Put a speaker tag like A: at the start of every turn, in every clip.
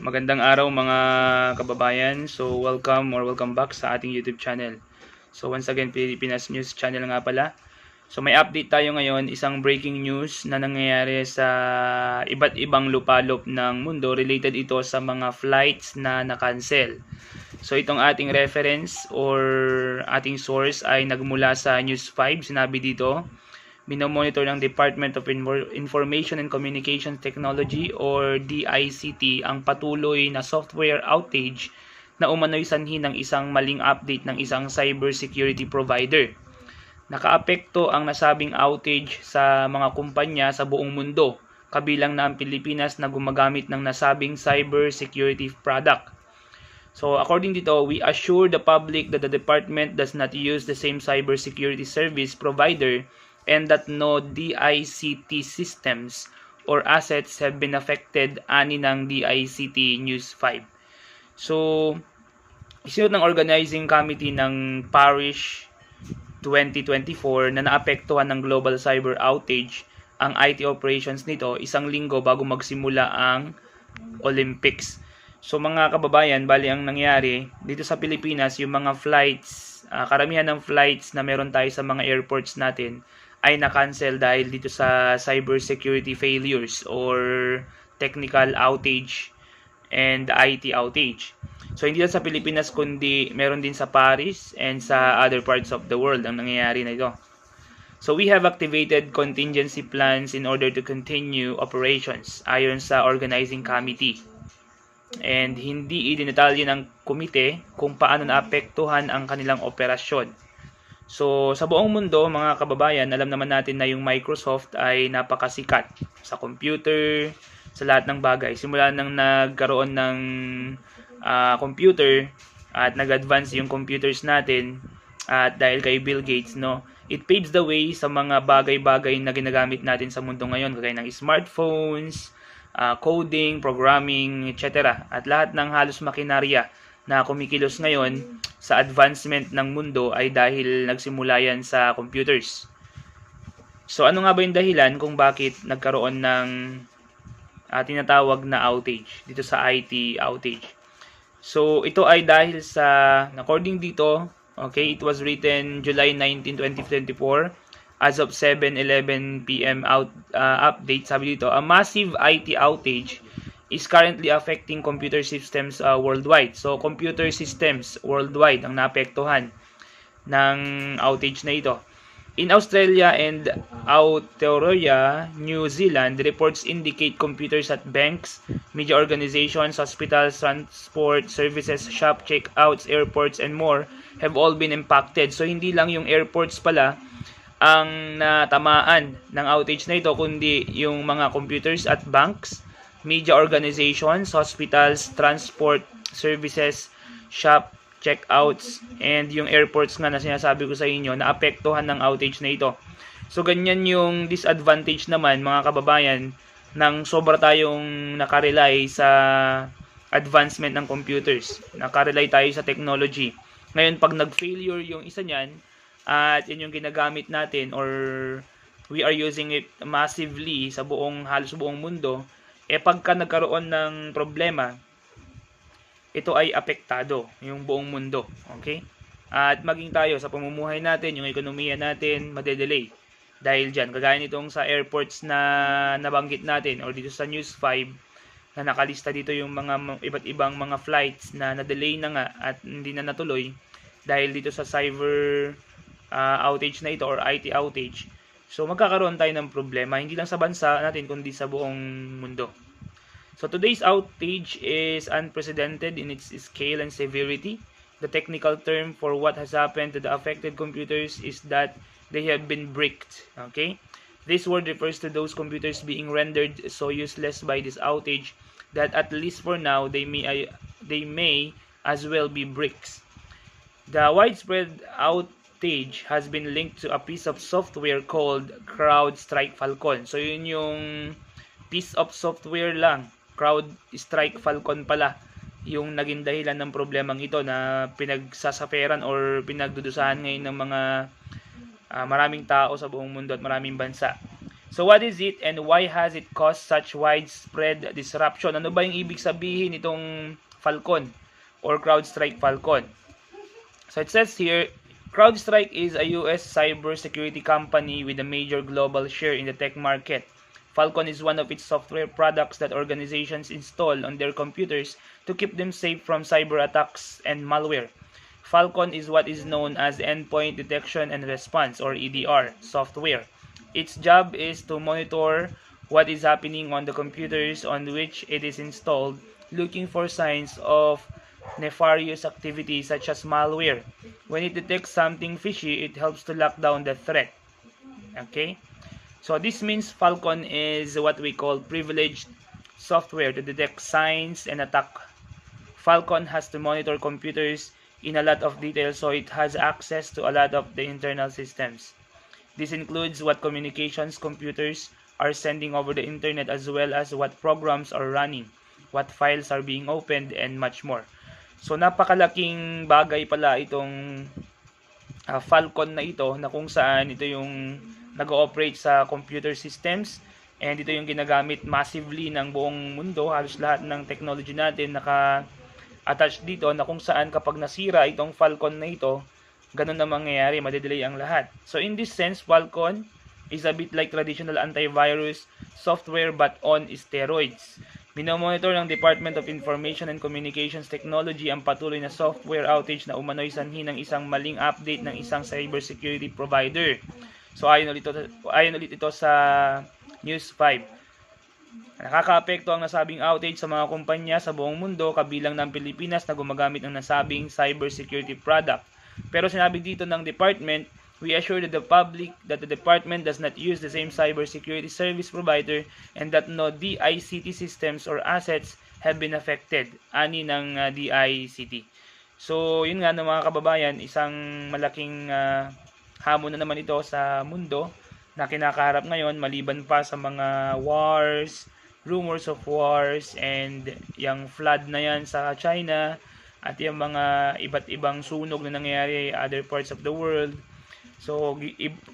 A: Magandang araw mga kababayan. So welcome or welcome back sa ating YouTube channel. So once again, Pilipinas News Channel nga pala. So may update tayo ngayon, isang breaking news na nangyayari sa iba't ibang lupalop ng mundo. Related ito sa mga flights na na-cancel. So itong ating reference or ating source ay nagmula sa News 5. Sinabi dito, minomonitor ng Department of Infor- Information and Communications Technology or DICT ang patuloy na software outage na umano'y sanhi ng isang maling update ng isang cybersecurity provider. Nakaapekto ang nasabing outage sa mga kumpanya sa buong mundo, kabilang na ang Pilipinas na gumagamit ng nasabing cybersecurity product. So according dito, we assure the public that the department does not use the same cybersecurity service provider and that no DICT systems or assets have been affected ani ng DICT News 5. So, isinod ng organizing committee ng Parish 2024 na naapektuhan ng global cyber outage ang IT operations nito isang linggo bago magsimula ang Olympics. So mga kababayan, bali ang nangyari dito sa Pilipinas, yung mga flights, ah, karamihan ng flights na meron tayo sa mga airports natin ay na-cancel dahil dito sa cybersecurity failures or technical outage and IT outage. So hindi lang sa Pilipinas kundi meron din sa Paris and sa other parts of the world ang nangyayari na ito. So we have activated contingency plans in order to continue operations ayon sa organizing committee. And hindi idinetalye ng komite kung paano naapektuhan ang kanilang operasyon. So, sa buong mundo, mga kababayan, alam naman natin na yung Microsoft ay napakasikat sa computer, sa lahat ng bagay. Simula nang nagkaroon ng ah, computer at nag-advance yung computers natin at dahil kay Bill Gates, no, it paves the way sa mga bagay-bagay na ginagamit natin sa mundo ngayon, kagaya ng smartphones, ah, coding, programming, etc. At lahat ng halos makinarya na kumikilos ngayon sa advancement ng mundo ay dahil nagsimula yan sa computers. So ano nga ba yung dahilan kung bakit nagkaroon ng uh, tinatawag na outage dito sa IT outage? So ito ay dahil sa according dito, okay, it was written July 19, 2024 as of 7:11 PM out uh, update sabi dito, a massive IT outage is currently affecting computer systems uh, worldwide. So, computer systems worldwide ang naapektuhan ng outage na ito. In Australia and Aotearoa, New Zealand, reports indicate computers at banks, media organizations, hospitals, transport services, shop checkouts, airports, and more have all been impacted. So, hindi lang yung airports pala ang natamaan ng outage na ito, kundi yung mga computers at banks, media organizations, hospitals, transport services, shop, checkouts, and yung airports nga na sinasabi ko sa inyo na apektuhan ng outage na ito. So, ganyan yung disadvantage naman mga kababayan nang sobra tayong nakarely sa advancement ng computers. Nakarely tayo sa technology. Ngayon, pag nag-failure yung isa niyan, at yun yung ginagamit natin or we are using it massively sa buong halos buong mundo, eh pagka nagkaroon ng problema, ito ay apektado yung buong mundo. Okay? At maging tayo sa pamumuhay natin, yung ekonomiya natin, madedelay. Dahil dyan, kagaya nitong sa airports na nabanggit natin or dito sa News 5, na nakalista dito yung mga iba't ibang mga flights na na-delay na nga at hindi na natuloy dahil dito sa cyber uh, outage na ito or IT outage. So magkakaroon tayo ng problema hindi lang sa bansa natin kundi sa buong mundo. So today's outage is unprecedented in its scale and severity. The technical term for what has happened to the affected computers is that they have been bricked. Okay? This word refers to those computers being rendered so useless by this outage that at least for now they may they may as well be bricks. The widespread outage has been linked to a piece of software called CrowdStrike Falcon. So yun yung piece of software lang. CrowdStrike Falcon pala yung naging dahilan ng problemang ito na pinagsasaferan or pinagdudusahan ngayon ng mga uh, maraming tao sa buong mundo at maraming bansa. So what is it and why has it caused such widespread disruption? Ano ba yung ibig sabihin nitong Falcon or CrowdStrike Falcon? So it says here, CrowdStrike is a US cybersecurity company with a major global share in the tech market. Falcon is one of its software products that organizations install on their computers to keep them safe from cyber attacks and malware. Falcon is what is known as Endpoint Detection and Response or EDR software. Its job is to monitor what is happening on the computers on which it is installed, looking for signs of nefarious activity such as malware. When it detects something fishy, it helps to lock down the threat. Okay? So this means Falcon is what we call privileged software to detect signs and attack. Falcon has to monitor computers in a lot of detail so it has access to a lot of the internal systems. This includes what communications computers are sending over the internet as well as what programs are running, what files are being opened, and much more. So napakalaking bagay pala itong ah, Falcon na ito na kung saan ito yung nag-ooperate sa computer systems and ito yung ginagamit massively ng buong mundo. Halos lahat ng technology natin naka-attach dito na kung saan kapag nasira itong Falcon na ito, ganun na mangyayari, madedelay ang lahat. So in this sense, Falcon is a bit like traditional antivirus software but on steroids. Minomonitor ng Department of Information and Communications Technology ang patuloy na software outage na umano'y sanhi ng isang maling update ng isang cybersecurity provider. So ayon ulit ito, ayon ulit ito sa News 5. Nakakaapekto ang nasabing outage sa mga kumpanya sa buong mundo kabilang ng Pilipinas na gumagamit ng nasabing cybersecurity product. Pero sinabi dito ng department, we assure the public that the department does not use the same cybersecurity service provider and that no DICT systems or assets have been affected. Ani ng uh, DICT. So, yun nga no, mga kababayan, isang malaking uh, hamon na naman ito sa mundo na kinakaharap ngayon maliban pa sa mga wars, rumors of wars and yung flood na yan sa China at yung mga iba't ibang sunog na nangyayari other parts of the world. So,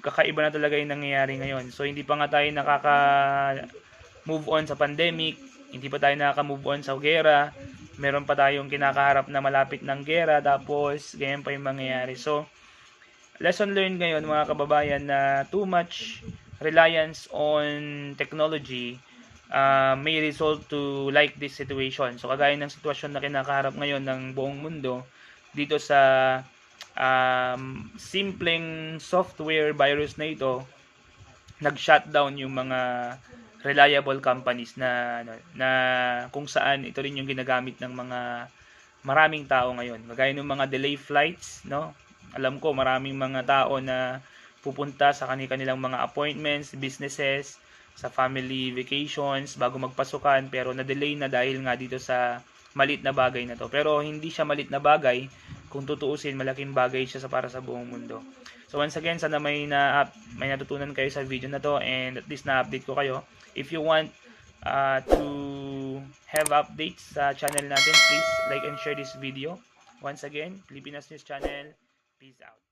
A: kakaiba na talaga yung nangyayari ngayon. So, hindi pa nga tayo nakaka-move on sa pandemic, hindi pa tayo nakaka-move on sa gera, meron pa tayong kinakaharap na malapit ng gera, tapos ganyan pa yung mangyayari. So, lesson learned ngayon mga kababayan na too much reliance on technology uh, may result to like this situation. So kagaya ng sitwasyon na kinakaharap ngayon ng buong mundo dito sa um, simpleng software virus na ito nag-shutdown yung mga reliable companies na ano, na kung saan ito rin yung ginagamit ng mga maraming tao ngayon. Kagaya ng mga delay flights, no? Alam ko maraming mga tao na pupunta sa kanilang mga appointments, businesses, sa family vacations bago magpasukan pero na-delay na dahil nga dito sa malit na bagay na to. Pero hindi siya malit na bagay kung tutuusin malaking bagay siya sa para sa buong mundo. So once again, sana may na may natutunan kayo sa video na to and at least na-update ko kayo. If you want uh, to have updates sa channel natin, please like and share this video. Once again, Pilipinas News Channel. Peace out.